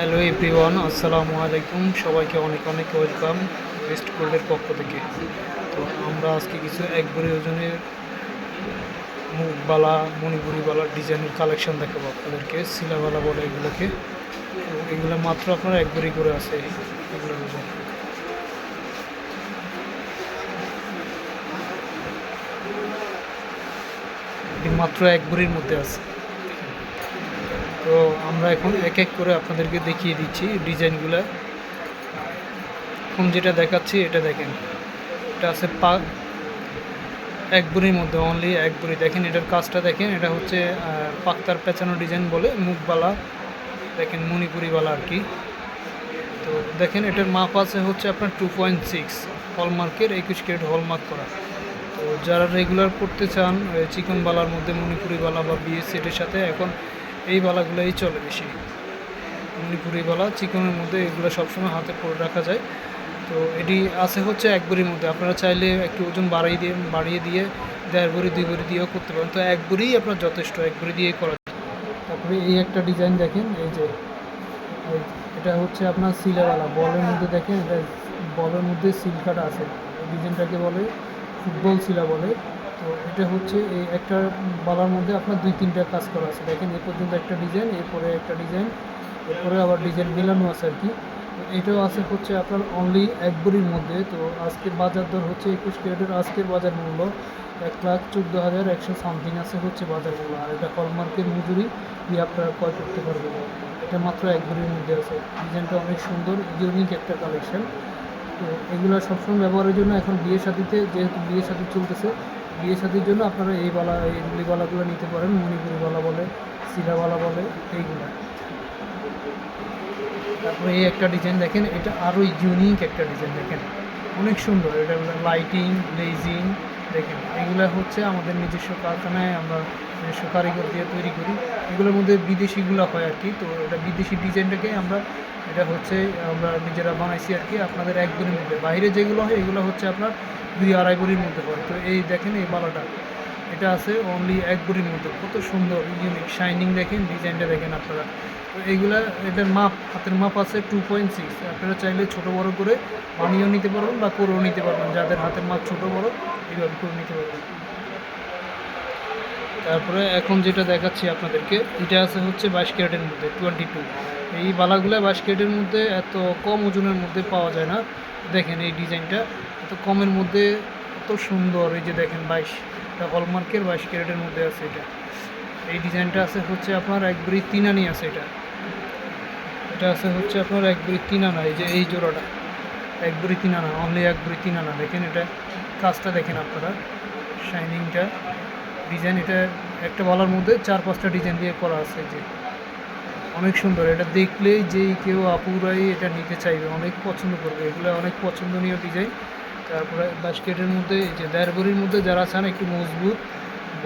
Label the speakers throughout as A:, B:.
A: Hello everyone আসসালামু আলাইকুম সবাইকে অনেক অনেক ওয়েলকাম ওয়েস্ট গোল্ডের পক্ষ থেকে। তো আমরা আজকে কিছু একবারে ওজনের মুখবালা, মণিপুরিবালা ডিজাইনের কালেকশন দেখাবো আপনাদেরকে, শিলাবালা বলে এগুলোকে। এগুলো মাত্র আপনারা একবারই করে আছে এগুলো মাত্র একবারের মধ্যে আছে তো আমরা এখন এক এক করে আপনাদেরকে দেখিয়ে দিচ্ছি ডিজাইনগুলো। এখন যেটা দেখাচ্ছি, এটা দেখেন। এটা আছে পা এক বুড়ির মধ্যে অনলি এক বুড়ি। দেখেন এটার কাজটা দেখেন, এটা হচ্ছে পাক্তার পেঁচানো ডিজাইন বলে, মুখবালা। দেখেন মণিপুরিওয়ালা আর কি। তো দেখেন এটার মাপ আছে হচ্ছে আপনার টু পয়েন্ট সিক্স হলমার্কের একুশ ক্যারেট হলমার্ক করা। তো যারা রেগুলার করতে চান চিকনবালার মধ্যে মণিপুরিওয়ালা বা বিএস সেটের সাথে, এখন এই বালাগুলোই চলে বেশি। মণিপুরি বালা, চিকনের মধ্যে এগুলো সবসময় হাতে পরে রাখা যায়। তো এটি আছে হচ্ছে এক বড়ির মধ্যে। আপনারা চাইলে একটু ওজন বাড়িয়ে দিয়ে বাড়িয়ে দিয়ে দেড় বড়ি, দুই বড়ি দিয়েও করতে পারেন। তো এক বড়িই আপনার যথেষ্ট, এক বড়ি দিয়েই করা তারপরে এই একটা ডিজাইন দেখেন, এই যে এটা হচ্ছে আপনার সিলাওয়ালা বলের মধ্যে দেখেন, এটা বলের মধ্যে সিল কাটা আছে। ডিজাইনটাকে বলে ফুটবল সিলা বলে। তো এটা হচ্ছে এই একটা বালার মধ্যে আপনার দুই, তিনটা কাজ করা আছে। দেখেন, এ পর্যন্ত একটা ডিজাইন, এরপরে একটা ডিজাইন, এরপরে আবার ডিজাইন মেলানো আছে আর কি। এটাও আছে হচ্ছে আপনার অনলি এক বড়ির মধ্যে। তো আজকের বাজার দর হচ্ছে একুশ ক্যারেটের আজকের বাজার মূল্য এক লাখ চোদ্দ হাজার একশো সামথিং আছে হচ্ছে বাজার মূল্য। আর এটা হলমার্কের মজুরি দিয়ে আপনারা ক্রয় করতে পারবেন। এটা মাত্র এক ভরির মধ্যে আছে। ডিজাইনটা অনেক সুন্দর ইউনিক একটা কালেকশন তো এগুলো সবসময় ব্যবহারের জন্য এখন বিয়ে শাদিতে যেহেতু বিয়ে শাদি চলতেছে বিয়ে শাদির জন্য আপনারা এই বলা, এই বলাগুলো নিতে পারেন, মণিপুরি বলা বলে শিলাবালা বলে এইগুলো। তারপরে এই একটা ডিজাইন দেখেন, এটা আরও ইউনিক একটা ডিজাইন দেখেন। অনেক সুন্দর, এটা লাইটিং লেজিং দেখেন, এগুলো হচ্ছে আমাদের নিজস্ব কারখানায় আমরা নিজস্ব কারিগর দিয়ে তৈরি করি। এগুলোর মধ্যে বিদেশিগুলো হয় আর কি, তো এটা বিদেশি ডিজাইনটাকে আমরা, এটা হচ্ছে আমরা নিজেরা বানাইছি আর কি, আপনাদের এক বড়ির মধ্যে। বাইরে যেগুলো হয়, এগুলো হচ্ছে আপনার দুই আড়াই বড়ির মধ্যে পড়ে তো এই দেখেন এই বালাটা। এটা আছে অনলি এক বড়ির মধ্যে কত সুন্দর ইউনিক শাইনিং দেখেন ডিজাইনটা দেখেন আপনারা। তো এইগুলা, এটার মাপ, হাতের মাপ আছে টু পয়েন্ট সিক্স আপনারা চাইলে ছোটো বড়ো করে বানিয়েও নিতে পারবেন বা করেও নিতে পারবেন। যাদের হাতের মাপ ছোটো বড়ো, এইভাবে করে নিতে পারবেন। তারপরে এখন যেটা দেখাচ্ছি আপনাদেরকে, এটা আছে হচ্ছে বাইশ ক্যারেটের মধ্যে টোয়েন্টি টু এই বালাগুলো বাইশ ক্যারেটের মধ্যে এত কম ওজনের মধ্যে পাওয়া যায় না। দেখেন এই ডিজাইনটা এত কমের মধ্যে এত সুন্দর, এই যে দেখেন বাইশ। এটা হলমার্কের বাইশ ক্যারেটের মধ্যে আছে এটা। এই ডিজাইনটা আছে হচ্ছে আপনার একবারই তিনানি আছে এটা। এটা আছে হচ্ছে আপনার একবারই তিনানা, এই যে এই জোড়াটা। একবারই তিনানা অনলি একবারই তিনানা। দেখেন এটা কাজটা দেখেন আপনারা শাইনিংটা ডিজাইন এটা একটা বলার মধ্যে চার পাঁচটা ডিজাইন দিয়ে করা আছে যে। অনেক সুন্দর, এটা দেখলেই যেই কেউ আপুরাই এটা নিতে চাইবে, অনেক পছন্দ করবে। এগুলো অনেক পছন্দনীয় ডিজাইন। তারপরে বাস্কেটের মধ্যে, এই যে দেড়বরির মধ্যে যারা চান একটু মজবুত।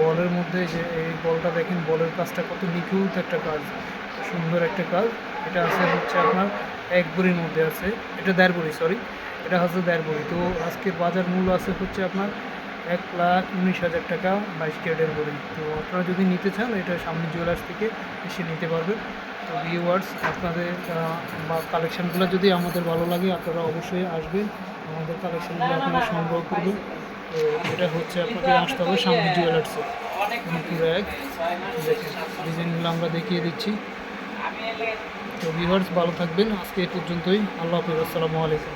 A: বলের মধ্যে যে, এই বলটা দেখেন, বলের কাজটা কত নিখুঁত একটা কাজ, সুন্দর একটা কাজ। এটা আছে হচ্ছে আপনার এক বড়ির মধ্যে আছে। এটা দেড় বড়ি সরি এটা হচ্ছে দেড় বড়ি। তো আজকের বাজার মূল্য আছে হচ্ছে আপনার এক লাখ উনিশ হাজার টাকা বাইশ ক্যারেটের বড়ি। তো আপনারা যদি নিতে চান, এটা সামনে জুয়েলার্স থেকে এসে নিতে পারবেন। তো ভিউয়ার্স আপনাদের কালেকশানগুলো যদি আমাদের ভালো লাগে, আপনারা অবশ্যই আসবেন। আমাদের কালেকশানগুলো আপনারা সংগ্রহ করবেন। তো এটা হচ্ছে আপনাদের আসতে হবে সামনে জুয়েলার্সে মিরপুর এক ডিজাইনগুলো আমরা দেখিয়ে দিচ্ছি। তো ভিউয়ার্স ভালো থাকবেন। আজকে এই পর্যন্তই। আল্লাহ হাফিজ। আসসালামু আলাইকুম।